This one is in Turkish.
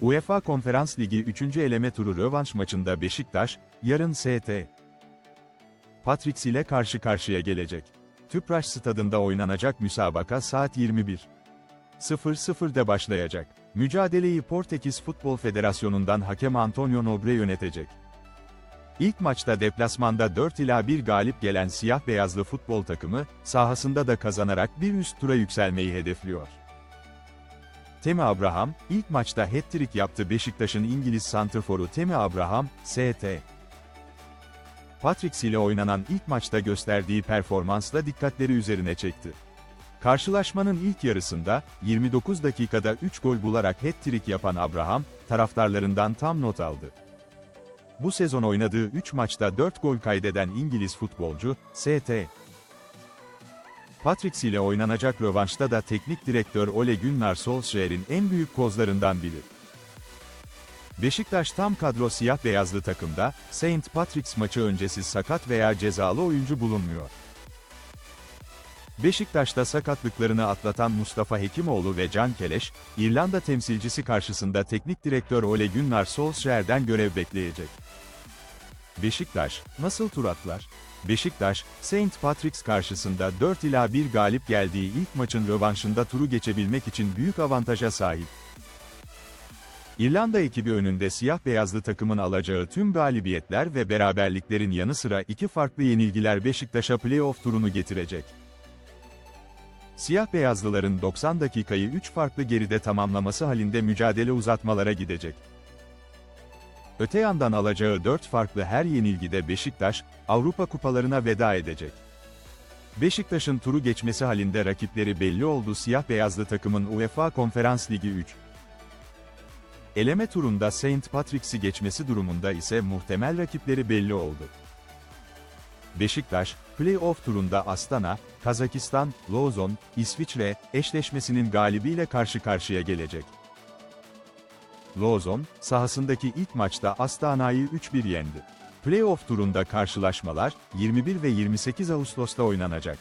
UEFA Konferans Ligi 3. eleme turu rövanş maçında Beşiktaş, yarın ST. Patrix ile karşı karşıya gelecek. Tüpraş stadında oynanacak müsabaka saat 21. 00'da başlayacak. Mücadeleyi Portekiz Futbol Federasyonu'ndan hakem Antonio Nobre yönetecek. İlk maçta deplasmanda 4 ila 1 galip gelen siyah beyazlı futbol takımı, sahasında da kazanarak bir üst tura yükselmeyi hedefliyor. Temi Abraham, ilk maçta hat-trick yaptı Beşiktaş'ın İngiliz santrforu Temi Abraham, ST. Patrix ile oynanan ilk maçta gösterdiği performansla dikkatleri üzerine çekti. Karşılaşmanın ilk yarısında, 29 dakikada 3 gol bularak hat-trick yapan Abraham, taraftarlarından tam not aldı. Bu sezon oynadığı 3 maçta 4 gol kaydeden İngiliz futbolcu, ST. Patrix ile oynanacak rövanşta da teknik direktör Ole Gunnar Solskjaer'in en büyük kozlarından biri. Beşiktaş tam kadro siyah beyazlı takımda, St. Patrick's maçı öncesi sakat veya cezalı oyuncu bulunmuyor. Beşiktaş'ta sakatlıklarını atlatan Mustafa Hekimoğlu ve Can Keleş, İrlanda temsilcisi karşısında teknik direktör Ole Gunnar Solskjaer'den görev bekleyecek. Beşiktaş, nasıl tur atlar? Beşiktaş, St. Patrick's karşısında 4 ila 1 galip geldiği ilk maçın rövanşında turu geçebilmek için büyük avantaja sahip. İrlanda ekibi önünde siyah beyazlı takımın alacağı tüm galibiyetler ve beraberliklerin yanı sıra iki farklı yenilgiler Beşiktaş'a playoff turunu getirecek. Siyah beyazlıların 90 dakikayı 3 farklı geride tamamlaması halinde mücadele uzatmalara gidecek. Öte yandan alacağı 4 farklı her yenilgide Beşiktaş, Avrupa kupalarına veda edecek. Beşiktaş'ın turu geçmesi halinde rakipleri belli oldu siyah beyazlı takımın UEFA Konferans Ligi 3. Eleme turunda St. Patrick's'i geçmesi durumunda ise muhtemel rakipleri belli oldu. Beşiktaş, play-off turunda Astana, Kazakistan, Lozon, İsviçre, eşleşmesinin galibiyle karşı karşıya gelecek. Lozon, sahasındaki ilk maçta Astana'yı 3-1 yendi. Playoff turunda karşılaşmalar, 21 ve 28 Ağustos'ta oynanacak.